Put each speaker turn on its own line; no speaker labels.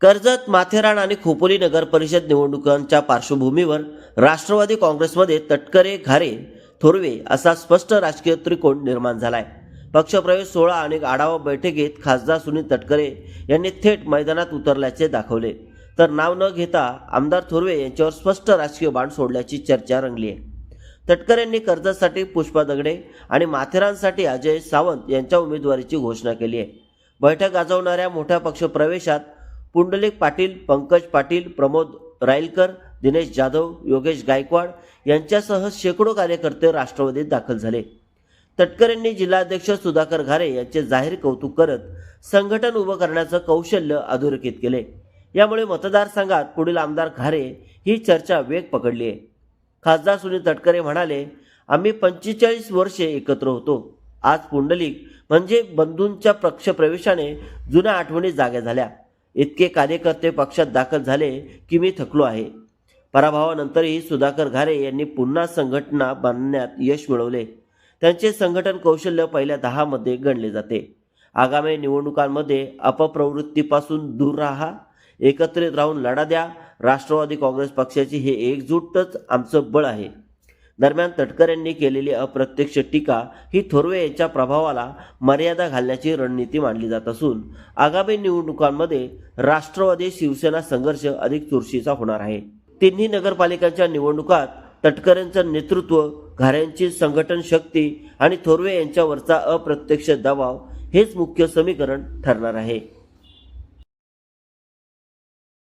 कर्जत
माथेरान आणि खोपोली नगर परिषद निवडणुकांच्या पार्श्वभूमीवर राष्ट्रवादी काँग्रेसमध्ये तटकरे घारे थोरवे असा स्पष्ट राजकीय त्रिकोण निर्माण झालाय. पक्षप्रवेश सोहळा आणि आढावा बैठकीत खासदार सुनील तटकरे यांनी थेट मैदानात उतरल्याचे दाखवले. तर नाव न घेता आमदार थोरवे यांच्यावर स्पष्ट राजकीय बाण सोडल्याची चर्चा रंगली आहे. तटकरेंनी कर्जतसाठी पुष्पा दगडे आणि माथेरानसाठी अजय सावंत यांच्या उमेदवारीची घोषणा केली आहे. बैठक गाजवणाऱ्या मोठ्या पक्षप्रवेशात पुंडलिक पाटील पंकज पाटील प्रमोद राईलकर दिनेश जाधव योगेश गायकवाड यांच्यासह शेकडो कार्यकर्ते राष्ट्रवादीत दाखल झाले. तटकरेंनी जिल्हाध्यक्ष सुधाकर घारे यांचे जाहीर कौतुक करत संघटन उभं करण्याचं कौशल्य अधोरेखित केले. यामुळे मतदारसंघात पुढील आमदार घारे ही चर्चा वेग पकडली आहे खासदार सुनील तटकरे म्हणाले आम्ही पंचेचाळीस वर्षे एकत्र होतो. आज पुंडलिक म्हणजे बंधूंच्या पक्षप्रवेशाने जुन्या आठवणी जाग्या झाल्या. इतके कार्यकर्ते पक्षात दाखल झाले की मी थकलो आहे. पराभवानंतरही सुधाकर घारे यांनी पुन्हा संघटना बांधण्यात यश मिळवले. त्यांचे संघटन कौशल्य पहिल्या दहामध्ये गणले जाते. आगामी निवडणुकांमध्ये अपप्रवृत्तीपासून दूर राहा एकत्रित राहून लढा द्या. राष्ट्रवादी काँग्रेस पक्षाची हे एकजूटच आमचं बळ आहे. दरम्यान तटकऱ्यांनी केलेली अप्रत्यक्ष टीका ही थोरवे यांच्या प्रभावाला मर्यादा घालण्याची रणनीती मानली जात असून आगामी निवडणुकांमध्ये राष्ट्रवादी शिवसेना संघर्ष अधिक चुरशीचा होणार आहे. तिन्ही नगरपालिकांच्या निवडणुकात तटकरेंचं नेतृत्व घाऱ्यांची संघटन शक्ती आणि थोरवे यांच्यावरचा अप्रत्यक्ष दबाव हेच मुख्य समीकरण ठरणार आहे.